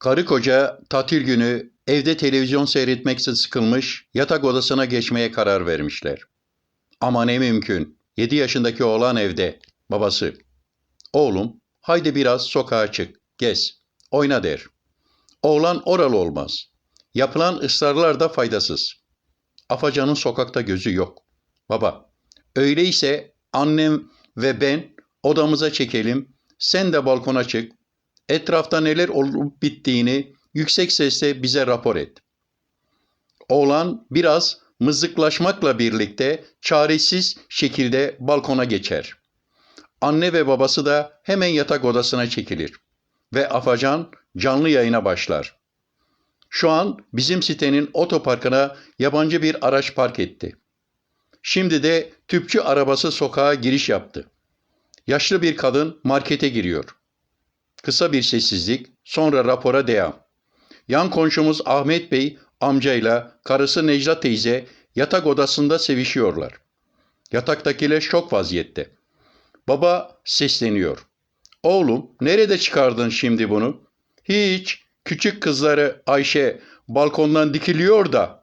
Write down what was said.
Karı koca tatil günü evde televizyon seyretmekse sıkılmış, yatak odasına geçmeye karar vermişler. Ama ne mümkün. 7 yaşındaki oğlan evde, babası. Oğlum, haydi biraz sokağa çık, gez, oyna der. Oğlan oralı olmaz. Yapılan ısrarlar da faydasız. Afacan'ın sokakta gözü yok. Baba, öyleyse annem ve ben odamıza çekelim, sen de balkona çık, etrafta neler olup bittiğini yüksek sesle bize rapor et. Oğlan biraz mızıklaşmakla birlikte çaresiz şekilde balkona geçer. Anne ve babası da hemen yatak odasına çekilir ve Afacan canlı yayına başlar. Şu an bizim sitenin otoparkına yabancı bir araç park etti. Şimdi de tüpçü arabası sokağa giriş yaptı. Yaşlı bir kadın markete giriyor. Kısa bir sessizlik, sonra rapora devam. Yan komşumuz Ahmet Bey amcayla karısı Necla teyze yatak odasında sevişiyorlar. Yataktakiler şok vaziyette. Baba sesleniyor. Oğlum nerede çıkardın şimdi bunu? Hiç. Küçük kızları Ayşe balkondan dikiliyor da